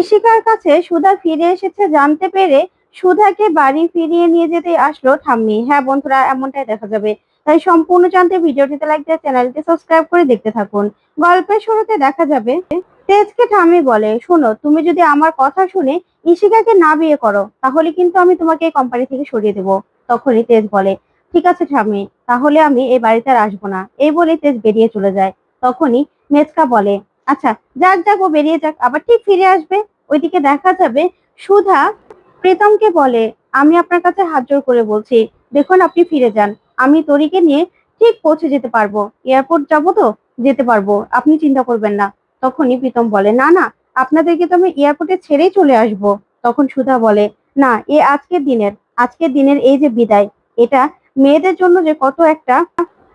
ইশিকার কাছে সুধা ফিরে এসেছে জানতে পেরে সুধাকে বাড়ি ফিরিয়ে নিয়ে যেতে আসলো ঠাম্মি। হ্যাঁ বন্ধুরা, এমনটাই দেখা যাবে। তাই সম্পূর্ণ জানতে ভিডিওটিতে লাইক দিয়ে চ্যানেলটি সাবস্ক্রাইব করে দেখতে থাকুন। গল্পের শুরুতে দেখা যাবে, তেজকে ঠাম্মি বলে, শোনো, তুমি যদি আমার কথা শুনে ইশিকাকে না বিয়ে করো, তাহলে কিন্তু আমি তোমাকে এই কোম্পানি থেকে সরিয়ে দেবো। তখনই তেজ বলে, ঠিক আছে ঠাম্মি, তাহলে আমি এই বাড়িতে আর আসব না। এই বলে তেজ বেরিয়ে চলে যায়। তখনই মেচকা বলে আচ্ছা যাক যাক, ও বেরিয়ে যাক। আবার ঠিক ফিরে আসবে। ওইদিকে দেখা যাবে সুধা প্রীতমকে বলে, আমি আপনার কাছে হাত জোর করে বলছি, দেখুন আপনি ফিরে যান। আমি তরিকে নিয়ে ঠিক পৌঁছে যেতে পারব। এয়ারপোর্ট যাব তো? যেতে পারব। আপনি চিন্তা করবেন না। তখনই প্রীতম বলে, না না, আপনাদেরকে তো আমি এয়ারপোর্টে ছেড়েই চলে আসব। তখন সুধা বলে, না, এ আজকের দিনের আজকের দিনের এই যে বিদায়, এটা মেয়েদের জন্য যে কত একটা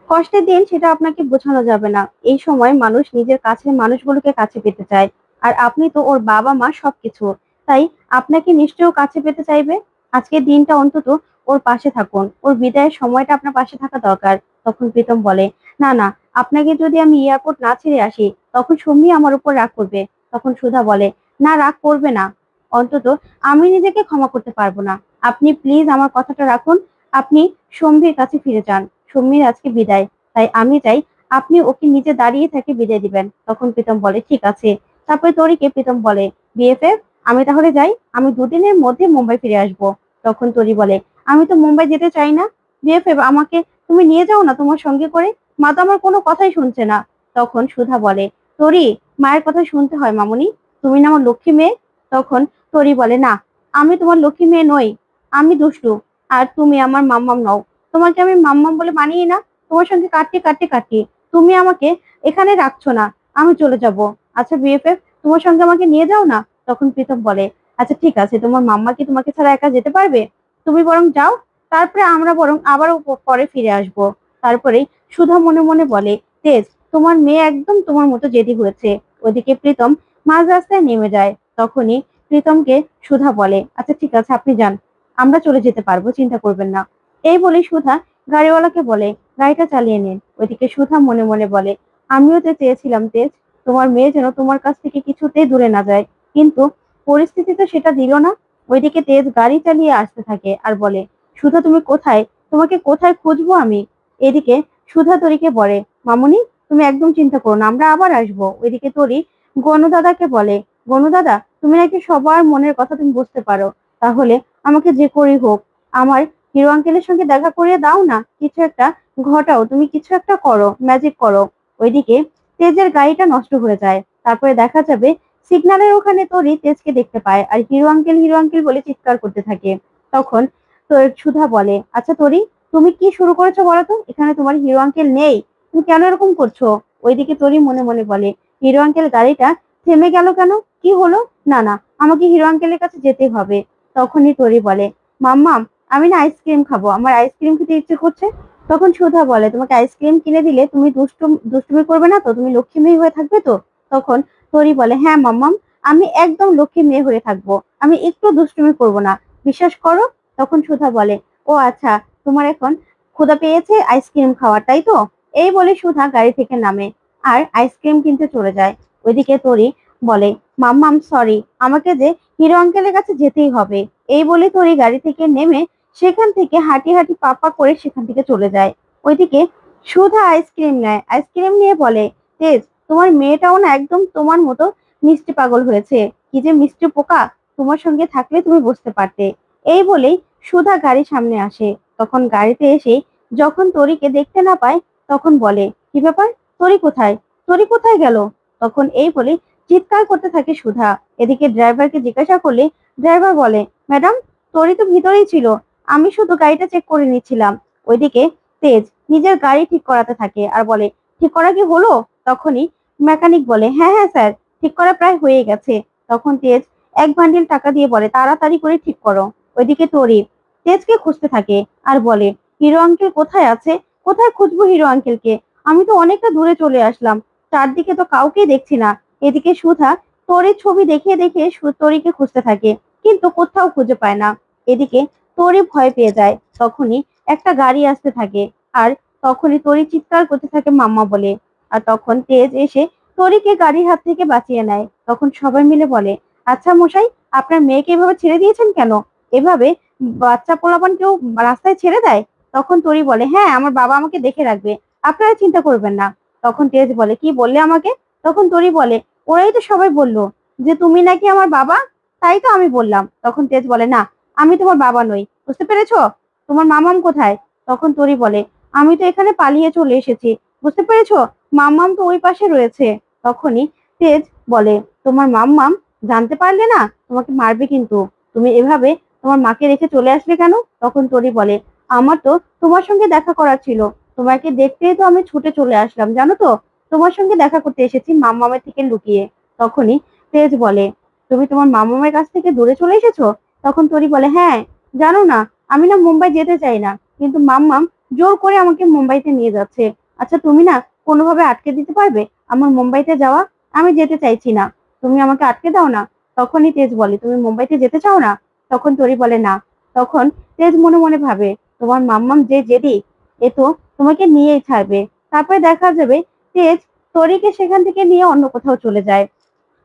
কষ্টের দিন সেটা আপনাকে বোঝানো যাবে না। এই সময় মানুষ নিজের কাছের মানুষগুলোকে কাছে পেতে চায়। আর আপনি তো ওর বাবা মা সবকিছু। তাই আপনাকে নিশ্চয়ই কাছে পেতে চাইবে। আজকের দিনটা অন্তত ওর পাশে থাকুন। ওর বিদায়ের সময়টা আপনার পাশে থাকা দরকার, তখন প্রীতম বলে। না না, আপনাকে যদি আমি এয়ারপোর্ট না ছেড়ে আসি, তখন সৌমি আমার উপর রাগ করবে। তখন সুধা বলে, না, রাগ করবে না। অন্তত আমি নিজেকে ক্ষমা করতে পারব না। আপনি প্লিজ আমার কথাটা রাখুন। আপনি সম্ভীর কাছে ফিরে যান। সম্ভীর আজকে বিদায়। তাই আমি চাই আপনি ওকে নিজে দাঁড়িয়ে থেকে বিদায় দিবেন। তখন প্রীতম বলে, ঠিক আছে। তারপরে তরিকে প্রীতম বলে, বিএফএফ, আমি তাহলে যাই। আমি দুদিনের মধ্যে মুম্বাই ফিরে আসব। তখন তরি বলে, আমি তো মুম্বাই যেতে চাই না। বিএফএফ, আমাকে তুমি নিয়ে যাও না তোমার সঙ্গে করে। মা তো আমার কোনো কথাই শুনছে না। তখন সুধা বলে, তরি, মায়ের কথা শুনতে হয় মামুনি। তুমি না আমার লক্ষ্মী মেয়ে? তখন তরি বলে, না, আমি তোমার লক্ষ্মী মেয়ে নই। আমি দুষ্টু। আর তুমি আমার মাম্মাম নও। তোমাকে আমি মাম্মাম বলে মানিয়ে না, তোমার সঙ্গে কাটতে কাটতে কাটিয়ে তুমি আমাকে এখানে রাখছো না, আমি চলে যাব। আচ্ছা বিএফএফ তোমার সঙ্গে আমাকে নিয়ে যাও না? তখন প্রীতম বলে আচ্ছা ঠিক আছে, তোমার মাম্মা কি তোমাকে ছাড়া একা যেতে পারবে? তুমি বরং যাও, তারপরে আমরা বরং আবারও প- পরে ফিরে আসব। তারপরেই সুধা মনে মনে বলে, তেজ, তোমার মেয়ে একদম তোমার মতো জেদি হয়েছে। ওদিকে প্রীতম মাঝ রাস্তায় নেমে যায়। তখনই প্রীতমকে সুধা বলে আচ্ছা ঠিক আছে, আপনি যান। আমরা চলে যেতে পারব, চিন্তা করবেন না। এই বলে সুধা গাড়িওয়ালাকে বলে, গাড়িটা চালিয়ে নিন। ওইদিকে সুধা মনে মনে বলে, আমিও তো চেয়েছিলাম তেজ, তোমার মেয়ে যেন তোমার কাছ থেকে কিছুতেই দূরে না যায়। কিন্তু পরিস্থিতি তো সেটা দিল না। ওইদিকে তেজ গাড়ি চালিয়ে আসতে থাকে আর বলে, সুধা, তুমি কোথায়? তোমাকে কোথায় খুঁজবো আমি? এদিকে সুধা তরিকে বলে, মামুনি, তুমি একদম চিন্তা করো না, আমরা আবার আসব। ওইদিকে তরি গণদাদাকে বলে, গণদাদা, তুমি নাকি সবার মনের কথা তুমি বুঝতে পারো। তাহলে আমাকে যে করি হোক, আমার হিরো আঙ্কেলের সঙ্গে দেখা করিয়ে দাও না, কিছু একটা ঘটাও, তুমি কিছু একটা করো ম্যাজিক করো। ওইদিকে তেজের গাড়িটা নষ্ট হয়ে যায়। তারপরে দেখা যাবে সিগন্যালের ওখানে তরি তেজকে দেখতে পায় আর হিরো আঙ্কেল হিরো আঙ্কেল বলে চিৎকার করতে থাকে। তখন তো সুধা বলে আচ্ছা তরি, তুমি কি শুরু করেছ বলো তো? এখানে তোমার হিরো আঙ্কেল নেই। তুমি কেন এরকম করছ? ওইদিকে তরি মনে মনে বলে, হিরো আঙ্কেল গাড়িটা থেমে গেল কেন? কি হলো? না না, আমাকে হিরো আঙ্কেলের কাছে যেতে হবে। তখনই তরি বলে, মাম্মাম আমি না আইসক্রিম খাব। আমার আইসক্রিম খেতে ইচ্ছে করছে। তখন সুধা বলে, তোমাকে আইসক্রিম কিনে দিলে তুমি দুষ্টু দুষ্টুমি করবে না তো? তুমি লক্ষ্মী মেয়ে হয়ে থাকবে তো? তখন তরি বলে হ্যাঁ মাম্মাম, আমি একদম লক্ষ্মী মেয়ে হয়ে থাকব। আমি একটু দুষ্টুমি করব না। বিশ্বাস করো? তখন সুধা বলে, ও আচ্ছা তোমার এখন ক্ষুধা পেয়েছে আইসক্রিম খাওয়ার, তাই তো? এই বলে সুধা গাড়ি থেকে নামে আর আইসক্রিম কিনতে চলে যায়। ওইদিকে তরি বলে, মাম্মাম সরি আমাকে যে হিরো আঙ্কেলের কাছে যেতেই হবে। এই বলে তরি গাড়ি থেকে নেমে সেখান থেকে হাঁটি হাঁটি পাপা করে সেখান থেকে চলে যায়। ওইদিকে সুধা আইসক্রিম নেয়। আইসক্রিম নিয়ে বলে, তেজ, তোমার মেয়েটাও না একদম তোমার মতো মিষ্টি পাগল হয়েছে। কি যে মিষ্টি পোকা, তোমার সঙ্গে থাকলে তুমি বুঝতে পারতে। এই বলেই সুধা গাড়ি সামনে আসে। তখন গাড়িতে এসে যখন তরিকে দেখতে না পায়, তখন বলে, কি ব্যাপার? তরি কোথায়? তরি কোথায় গেল? তখন এই বলে চিৎকার করতে থাকে সুধা। এদিকে ড্রাইভারকে জিজ্ঞাসা করলে ড্রাইভার বলে, ম্যাডাম, তরি তো ভিতরেই ছিল। আমি শুধু গাড়িটা চেক করে নিচ্ছিলাম। ওইদিকে তেজ নিজের গাড়ি ঠিক করাতে থাকে আর বলে, ঠিক করা কি হলো? তখনই মেকানিক বলে হ্যাঁ হ্যাঁ স্যার, ঠিক করা প্রায় হয়ে গেছে। তখন তেজ এক বান্ডিল টাকা দিয়ে বলে, তাড়াতাড়ি করে ঠিক করো। ওইদিকে তরি তেজকে খুঁজতে থাকে আর বলে, হিরো আঙ্কেল কোথায় আছে? কোথায় খুঁজবো হিরো আঙ্কেলকে আমি তো অনেকটা দূরে চলে আসলাম। চারদিকে তো কাউকে দেখছি না। এদিকে সুধা তরির ছবি দেখিয়ে দেখিয়ে তরিকে খুঁজতে থাকে, কিন্তু কোথাও খুঁজে পায় না। এদিকে তরি ভয় পেয়ে যায়, তখনই একটা গাড়ি আসতে থাকে। আর তখনই তরি চিৎকার করতে থাকে মাম্মা বলে। আর তখন তেজ এসে তরিকে গাড়ির হাত থেকে বাঁচিয়ে নেয়। তখন সবাই মিলে বলে আচ্ছা মশাই, আপনার মেয়েকে এভাবে ছেড়ে দিয়েছেন কেন? এভাবে বাচ্চা পোলাপান কেউ রাস্তায় ছেড়ে দেয়? তখন তরি বলে হ্যাঁ আমার বাবা আমাকে দেখে রাখবে। আপনারা চিন্তা করবেন না। তখন তেজ বলে, কি বললে আমাকে? তখন তরি বলে, ওরাই তো সবাই বলল যে, তুমি নাকি আমার বাবা? তাই তো আমি বললাম। তখন তেজ বলে, না আমি তোমার বাবা নই, বুঝতে পেরেছ? তোমার মামাম কোথায়? তখন তরি বলে, আমি তো এখানে পালিয়ে চলে এসেছি, বুঝতে পেরেছ? মাম্মাম তো ওই পাশে রয়েছে। তখনই তেজ বলে, তোমার মাম্মাম জানতে পারলে না তোমাকে মারবে কিন্তু। তুমি এভাবে তোমার মাকে রেখে চলে আসলে কেন? তখন তরি বলে, আমার তো তোমার সঙ্গে দেখা করার ছিল। তোমাকে দেখতেই তো আমি ছুটে চলে আসলাম, জানো তো? তোমার সঙ্গে দেখা করতে এসেছি মাম্মামের থেকে লুকিয়ে। তখনই তেজ বলে, তুমি তোমার মামামের কাছ থেকে দূরে চলে এসেছ? তখন তরি বলে হ্যাঁ জানো না, আমি না মুম্বাই যেতে চাই না, কিন্তু মাম্মাম জোর করে আমাকে মুম্বাইতে নিয়ে যাচ্ছে। আচ্ছা তুমি না কোনোভাবে আটকে দিতে পারবে? আমার মুম্বাইতে যাওয়া আমি যেতে চাইছি না। তুমি আমাকে আটকে দাও না? তখনই তেজ বলে, তুমি মুম্বাইতে যেতে চাও না? তখন তরি বলে, না। তখন তেজ মনে মনে ভাবে, তোমার মাম্মাম যে জেদি এ তো তোমাকে নিয়েই ছাড়বে। তারপরে দেখা যাবে তেজ তরিকে সেখান থেকে নিয়ে অন্য কোথাও চলে যায়।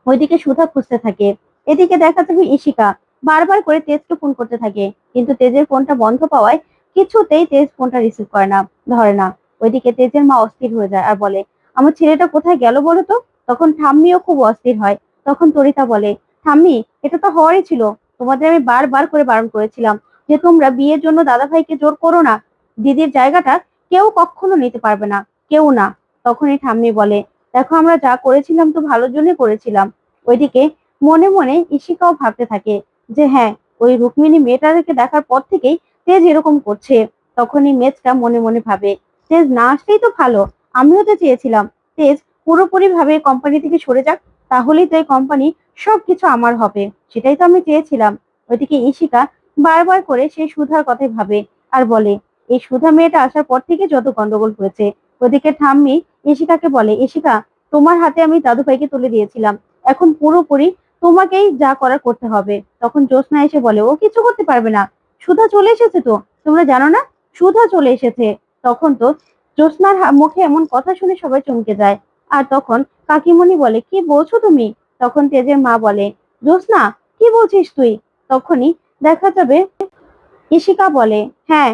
ওইদিকে সুধা খুঁজতে থাকে। এদিকে দেখা যাবে ইশিকা বারবার করে তেজকে ফোন করতে থাকে। কিন্তু তেজের ফোনটা বন্ধ পাওয়ায় কিছুতেই তেজ ফোনটা রিসিভ করে না, ধরে না। ওইদিকে তেজের মা অস্থির হয়ে যায় আর বলে, আমার ছেলেটা কোথায় গেল বলো তো? তখন ঠাম্মিও খুব অস্থির হয়। তখন তরিতা বলে, ঠাম্মি, এটা তো হওয়ারই ছিল। তোমাদের আমি বারবার করে বারণ করেছিলাম যে তোমরা বিয়ের জন্য দাদা ভাইকে জোর করো না। দিদির জায়গাটা কেউ কখনো নিতে পারবে না, কেউ না। তখনই ঠাম্মি বলে, দেখো, আমরা যা করেছিলাম তো ভালোর জন্য করেছিলাম। ওইদিকে মনে মনে ইশিকাও ভাবতে থাকে যে হ্যাঁ ওই রুক্মিণী মেয়েটাকে দেখার পর থেকেই তেজ এরকম করছে। তখনই মেজটা মনে মনে ভাবে, তেজ না আসলেই তো ভালো, আমিও তো চেয়েছিলাম। তেজ পুরোপুরি ভাবে কোম্পানি থেকে সরে যাক, তাহলেই তো এই কোম্পানি সবকিছু আমার হবে। সেটাই তো আমি চেয়েছিলাম। ওইদিকে ইশিকা বারবার করে সেই সুধার কথাই ভাবে আর বলে, এই সুধা মেয়েটা আসার পর থেকে যত গন্ডগোল হয়েছে। ওদিকে ঠাম্মি ইশিকাকে বলে ইশিকা তোমার হাতে আমি দাদু ভাইকে তুলে দিয়েছিলাম। এখন পুরোপুরি তোমাকেই যা করার করতে হবে। তখন জ্যোৎস্না এসে বলে, ও কিছু করতে পারবে না। সুধা চলে এসেছে তো? তোমরা জানো না? সুধা চলে এসেছে। তখন তো জ্যোৎস্নার মুখে এমন কথা শুনে সবাই চমকে যায়। আর তখন কাকিমণি বলে, কি বলছো তুমি? তখন তেজের মা বলে, জ্যোৎস্না, কি বলছিস তুই? তখনই দেখা যাবে ইশিকা বলে হ্যাঁ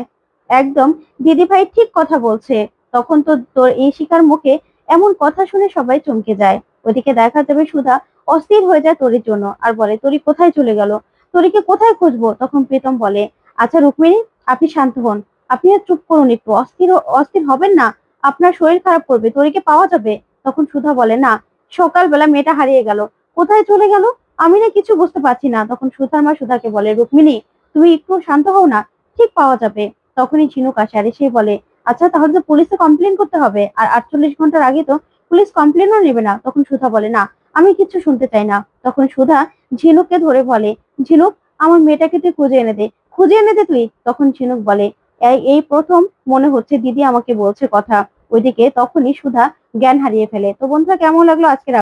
একদম, দিদিভাই ঠিক কথা বলছে। তখন তো তোর ইশিকার মুখে এমন কথা শুনে সবাই চমকে যায়। ওদিকে দেখা যাবে সুধা অস্থির হয়ে যায় তোরির জন্য। আর বলে, তোরি কোথায় চলে গেল? তোরিকে কোথায় খুঁজবো? তখন প্রীতম বলে আচ্ছা রুক্মিণী, আপনি শান্ত হন। আপনি আর চুপ করুন একটু। অস্থির অস্থির হবেন না। আপনার শরীর খারাপ করবে, তোরিকে পাওয়া যাবে? তখন সুধা বলে, না, সকালবেলা মেয়েটা হারিয়ে গেল। কোথায় চলে গেল? আমি না কিছু বুঝতে পারছি না। তখন সুধার মা সুধাকে বলে, রুক্মিণী, তুমি একটু শান্ত হও না, ঠিক পাওয়া যাবে। তখনই ঝিনুক আসে আর সে বলে আচ্ছা তাহলে তো পুলিশে কমপ্লেন করতে হবে। আর আটচল্লিশ ঘণ্টার আগে তো পুলিশ কমপ্লেনও নেবে না। তখন সুধা বলে, না আমি কিছু শুনতে চাই না। তখন সুধা ঝিনুককে ধরে বলে, ঝিনুক, আমার মেয়েটাকে তুই খুঁজে এনে দে। খুঁজে এনে দে তুই? তখন ঝিনুক বলে, "এই- প্রথম মনে হচ্ছে দিদি আমাকে বলছে কথা। ওইদিকে তখনই সুধা জ্ঞান হারিয়ে ফেলে। তো বন্ধুরা, কেমন লাগল আজকের